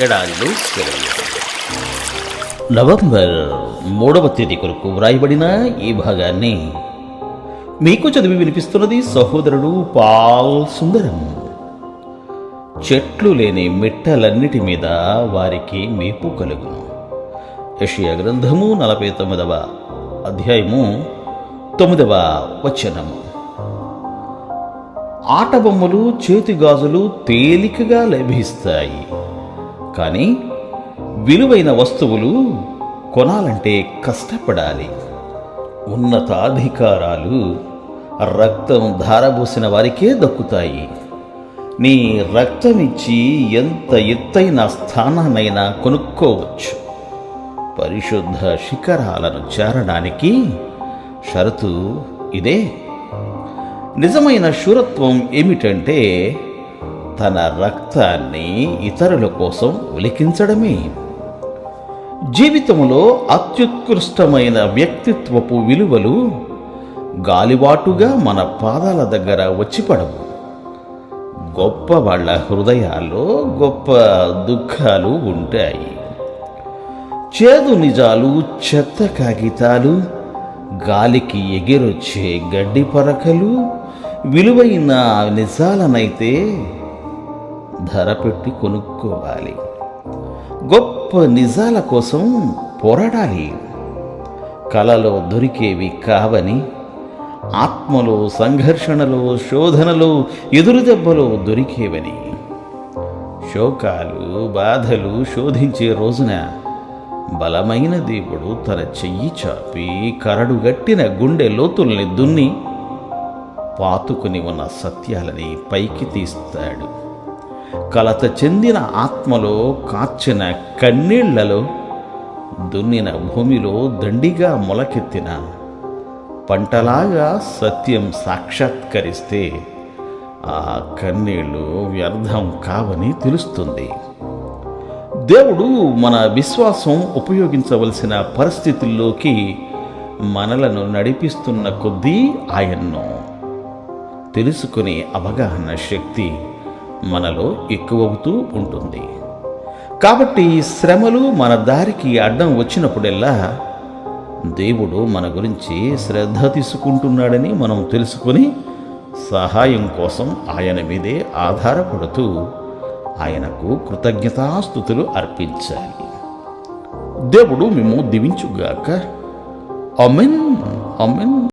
ఎడారిలో నవంబర్ మూడవ తేదీ కొరకు వ్రాయబడిన ఈ భాగాన్ని మీకు చదివి వినిపిస్తున్నది సహోదరుడు పాల్ సుందరం. చెట్లు లేని మిట్టలన్నిటి మీద వారికి మేపు కలుగును. యషియా గ్రంథము నలభై తొమ్మిదవ అధ్యాయము తొమ్మిదవ వచనము. ఆట బొమ్మలు చేతి గాజులు తేలికగా లభిస్తాయి. కానీ విలువైన వస్తువులు కొనాలంటే కష్టపడాలి. ఉన్నతాధికారాలు రక్తం ధారబోసిన వారికే దక్కుతాయి. నీ రక్తం ఇచ్చి ఎంత ఎత్తైన స్థానాన్నైనా కొనుక్కోవచ్చు. పరిశుద్ధ శిఖరాలను చేరడానికి షరతు ఇదే. నిజమైన శూరత్వం ఏమిటంటే తన రక్తాన్ని ఇతరుల కోసం ఉలికించడమే. జీవితంలో అత్యుత్కృష్టమైన వ్యక్తిత్వపు విలువలు గాలివాటుగా మన పాదాల దగ్గర వచ్చి పడవు గొప్ప వాళ్ళ హృదయాల్లో గొప్ప దుఃఖాలు ఉంటాయి. చేదు నిజాలు చెత్త కాగితాలు గాలికి ఎగిరొచ్చే గడ్డి పరకలు విలువైన నిజాలనైతే ధర పెట్టి కొనుక్కోవాలి. గొప్ప నిజాల కోసం పోరాడాలి. కలలో దొరికేవి కావని ఆత్మలో సంఘర్షణలో శోధనలో ఎదురుదెబ్బలో దొరికేవని. శోకాలు బాధలు శోధించే రోజున బలమైన దేవుడు తన చెయ్యి చాపి కరడుగట్టిన గుండె లోతుల్ని దున్ని పాతుకుని ఉన్న సత్యాలని పైకి తీస్తాడు. కలత చెందిన ఆత్మలో కాచిన కన్నీళ్ళలో దున్నిన భూమిలో దండిగా మొలకెత్తిన పంటలాగా సత్యం సాక్షాత్కరిస్తే ఆ కన్నీళ్ళు వ్యర్థం కావని తెలుస్తుంది. దేవుడు మన విశ్వాసం ఉపయోగించవలసిన పరిస్థితుల్లోకి మనలను నడిపిస్తున్న కొద్దీ ఆయన్ను తెలుసుకునే అవగాహన శక్తి మనలో ఎక్కువవుతూ ఉంటుంది. కాబట్టి శ్రమలు మన దారికి అడ్డం వచ్చినప్పుడెల్లా దేవుడు మన గురించి శ్రద్ధ తీసుకుంటున్నాడని మనం తెలుసుకొని సహాయం కోసం ఆయన మీదే ఆధారపడుతూ ఆయనకు కృతజ్ఞతాస్థుతులు అర్పించాలి. దేవుడు మేము దివించుగాక. Amen amen